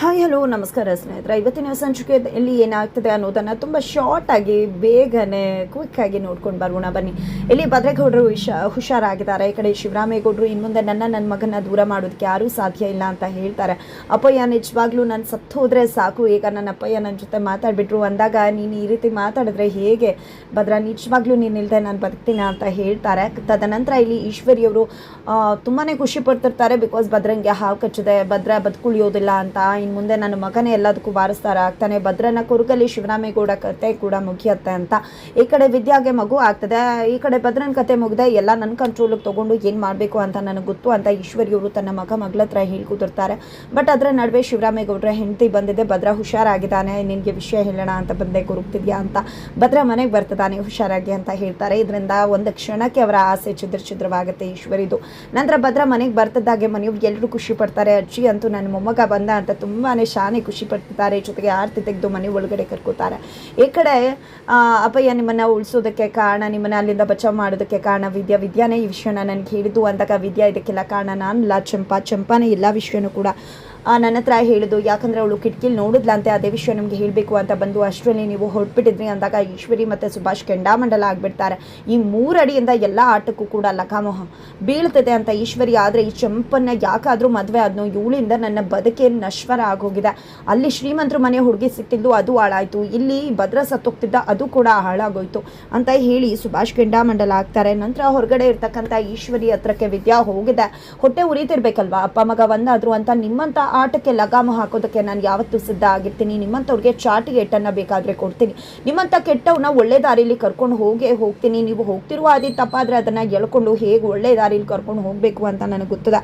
Hi hello ನಮಸ್ಕಾರ ಸ್ನೇಹಿತರ. ಇವತ್ತಿನ ಸಂಚಿಕೆಯಲ್ಲಿ ಏನಾಗ್ತದೆ ಅನ್ನೋದನ್ನು ತುಂಬ ಶಾರ್ಟಾಗಿ ಬೇಗನೆ ಕ್ವಿಕ್ ಆಗಿ ನೋಡ್ಕೊಂಡು ಬರೋಣ ಬನ್ನಿ. ಇಲ್ಲಿ ಭದ್ರೇಗೌಡರು ಹುಷಾ ಹುಷಾರಾಗಿದ್ದಾರೆ. ಈ ಕಡೆ ಶಿವರಾಮೇಗೌಡರು ಇನ್ನು ಮುಂದೆ ನನ್ನ ನನ್ನ ಮಗನ ದೂರ ಮಾಡೋದಕ್ಕೆ ಯಾರೂ ಸಾಧ್ಯ ಇಲ್ಲ ಅಂತ ಹೇಳ್ತಾರೆ. ಅಪ್ಪಯ್ಯ, ನಿಜವಾಗ್ಲೂ ನಾನು ಸತ್ತು ಹೋದರೆ ಸಾಕು. ಈಗ ನನ್ನ ಅಪ್ಪಯ್ಯ ನನ್ನ ಜೊತೆ ಮಾತಾಡಿಬಿಟ್ರು. ಅಂದಾಗ ನೀನು ಈ ರೀತಿ ಮಾತಾಡಿದ್ರೆ ಹೇಗೆ? ಭದ್ರ, ನಿಜವಾಗ್ಲೂ ನೀನು ಇಲ್ಲದೆ ನಾನು ಬದುಕ್ತೀನಿ ಅಂತ ಹೇಳ್ತಾರೆ. ತದನಂತರ ಇಲ್ಲಿ ಈಶ್ವರಿಯವರು ತುಂಬಾ ಖುಷಿ ಪಡ್ತಿರ್ತಾರೆ. ಬಿಕಾಸ್ ಭದ್ರಂಗೆ ಹಾವು ಕಚ್ಚಿದೆ. ಭದ್ರ ಬದುಕುಳಿಯೋದಿಲ್ಲ ಅಂತ ಇನ್ನು ಮುಂದೆ ನನ್ನ ಮಗನೇ ಎಲ್ಲದಕ್ಕೂ ಬಾರಿಸ್ತಾರ. ಆಗ್ತಾನೆ, ಭದ್ರನ ಕುರುಗಲಿ ಶಿವರಾಮೇಗೌಡ ಕತೆ ಕೂಡ ಮುಗಿಯತ್ತೆ ಅಂತ. ಈ ಕಡೆ ವಿದ್ಯಾಗೆ ಮಗು ಆಗ್ತದೆ. ಈ ಕಡೆ ಭದ್ರನ ಕತೆ ಮುಗಿದೆ ಎಲ್ಲ ನನ್ನ ಕಂಟ್ರೋಲಿಗೆ ತೊಗೊಂಡು ಏನು ಮಾಡಬೇಕು ಅಂತ ನನಗೆ ಗೊತ್ತು ಅಂತ ಈಶ್ವರಿಯವರು ತನ್ನ ಮಗ ಮಗಳ ಹತ್ರ ಹೇಳ್ಕೂತಿರ್ತಾರೆ ಬಟ್ ಅದರ ನಡುವೆ ಶಿವರಾಮೇಗೌಡರ ಹೆಂಡತಿ ಬಂದಿದೆ. ಭದ್ರ ಹುಷಾರಾಗಿದ್ದಾನೆ. ನಿನಗೆ ವಿಷಯ ಹೇಳೋಣ ಅಂತ ಬಂದೆ ಗುರುಗ್ತಿದ್ಯಾ ಅಂತ. ಭದ್ರ ಮನೆಗೆ ಬರ್ತದಾನೆ, ಹುಷಾರಾಗಿ ಅಂತ ಹೇಳ್ತಾರೆ. ಇದರಿಂದ ಒಂದು ಕ್ಷಣಕ್ಕೆ ಅವರ ಆಸೆ ಚಿದ್ರ ಚಿದ್ರವಾಗುತ್ತೆ ಈಶ್ವರಿದು. ನಂತರ ಭದ್ರ ಮನೆಗೆ ಬರ್ತದಾಗೆ ಮನೆಯವ್ರು ಎಲ್ಲರೂ ಖುಷಿ ಪಡ್ತಾರೆ. ಅಜ್ಜಿ ಅಂತೂ ನನ್ನ ಮೊಮ್ಮಗ ಬಂದ ಅಂತ ತುಂಬಾ ಶಾನೆ ಖುಷಿ ಪಡ್ತಿದ್ದಾರೆ ಜೊತೆಗೆ ಆರತಿ ತೆಗೆದು ಮನೆ ಒಳಗಡೆ ಕರ್ಕೋತಾರೆ. ಈ ಕಡೆ ಅಪ್ಪಯ್ಯ ನಿಮ್ಮನ್ನ ಉಳಿಸೋದಕ್ಕೆ ಕಾರಣ, ನಿಮ್ಮನ್ನ ಅಲ್ಲಿಂದ ಬಚಾವ್ ಮಾಡೋದಕ್ಕೆ ಕಾರಣ ವಿದ್ಯಾ, ವಿದ್ಯಾನೇ ಈ ವಿಷಯನ ನನಗೆ ಹೇಳಿದ್ದು ಅಂದಾಗ ವಿದ್ಯಾ ಇದಕ್ಕೆಲ್ಲ ಕಾರಣ. ನಾನಲ್ಲ ಚಂಪಾ, ಚಂಪಾನೇ ಎಲ್ಲ ವಿಷಯನೂ ಕೂಡ ನನ್ನ ಹತ್ರ ಹೇಳಿದ್ದು, ಯಾಕಂದರೆ ಅವಳು ಕಿಟಕಿಲಿ ನೋಡಿದ್ಲಂತೆ, ಅದೇ ವಿಷಯ ನಿಮಗೆ ಹೇಳಬೇಕು ಅಂತ ಬಂದು ಅಷ್ಟರಲ್ಲಿ ನೀವು ಹೊರಟ್ಬಿಟ್ಟಿದ್ರಿ ಅಂದಾಗ ಈಶ್ವರಿ ಮತ್ತು ಸುಭಾಷ್ ಕೆಂಡಾಮಂಡಲ ಆಗಿಬಿಡ್ತಾರೆ. ಈ ಮೂರಡಿಯಿಂದ ಎಲ್ಲ ಆಟಕ್ಕೂ ಕೂಡ ಲಕಾಮೋಹ ಬೀಳ್ತದೆ ಅಂತ ಈಶ್ವರಿ, ಆದರೆ ಈ ಚಂಪನ್ನ ಯಾಕಾದರೂ ಮದುವೆ ಆದ್ನೋ, ಇವಳಿಂದ ನನ್ನ ಬದುಕೇ ನಶ್ವರ ಆಗೋಗಿದೆ. ಅಲ್ಲಿ ಶ್ರೀಮಂತರು ಮನೆ ಹುಡುಗಿ ಸಿಕ್ತಿದ್ದು ಅದು ಹಾಳಾಯಿತು. ಇಲ್ಲಿ ಭದ್ರ ಸತ್ತೋಗ್ತಿದ್ದ, ಅದು ಕೂಡ ಹಾಳಾಗೋಯ್ತು ಅಂತ ಹೇಳಿ ಸುಭಾಷ್ ಕೆಂಡಾಮಂಡಲ ಆಗ್ತಾರೆ. ನಂತರ ಹೊರಗಡೆ ಇರ್ತಕ್ಕಂಥ ಈಶ್ವರಿ ಹತ್ರಕ್ಕೆ ವಿದ್ಯಾ ಹೋಗಿದೆ. ಹೊಟ್ಟೆ ಉರಿತಿರ್ಬೇಕಲ್ವಾ? ಅಪ್ಪ, ಮಗ, ಒಂದಾದ್ರು ಅಂತ ನಿಮ್ಮಂಥ ಆಟಕ್ಕೆ ಲಗಾಮ ಹಾಕೋದಕ್ಕೆ ನಾನು ಯಾವತ್ತೂ ಸಿದ್ಧ ಆಗಿರ್ತೀನಿ. ನಿಮ್ಮಂಥವ್ರಿಗೆ ಚಾಟ್ ಏಟನ್ನು ಬೇಕಾದರೆ ಕೊಡ್ತೀನಿ. ನಿಮ್ಮಂಥ ಕೆಟ್ಟವನ್ನ ಒಳ್ಳೆ ದಾರಿಲಿ ಕರ್ಕೊಂಡು ಹೋಗೇ ಹೋಗ್ತೀನಿ. ನೀವು ಹೋಗ್ತಿರುವ ಅದೇ ತಪ್ಪಾದರೆ ಅದನ್ನು ಎಳ್ಕೊಂಡು ಹೇಗೆ ಒಳ್ಳೆ ದಾರಿಲಿ ಕರ್ಕೊಂಡು ಹೋಗಬೇಕು ಅಂತ ನನಗೆ ಗೊತ್ತದ.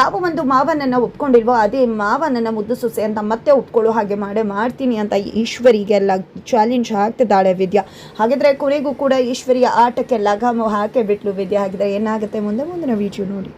ಯಾವ ಒಂದು ಮಾವನನ್ನು ಒಪ್ಕೊಂಡಿಲ್ವೋ ಅದೇ ಮಾವನನ್ನು ಮುದ್ದು ಸೊಸೆ ಅಂತ ಮತ್ತೆ ಒಪ್ಕೊಳ್ಳೋ ಹಾಗೆ ಮಾಡೇ ಮಾಡ್ತೀನಿ ಅಂತ ಈಶ್ವರಿಗೆಲ್ಲ ಚಾಲೆಂಜ್ ಹಾಕ್ತಿದ್ದಾಳೆ ವಿದ್ಯಾ. ಹಾಗಿದ್ರೆ ಕೊನೆಗೂ ಕೂಡ ಈಶ್ವರಿಯ ಆಟಕ್ಕೆ ಲಗಾಮ ಹಾಕೇ ಬಿಟ್ಲು ವಿದ್ಯಾ. ಹಾಗಿದ್ರೆ ಏನಾಗುತ್ತೆ? ಮುಂದೆ ಮುಂದಿನ ವಿಡಿಯೋ ನೋಡಿ.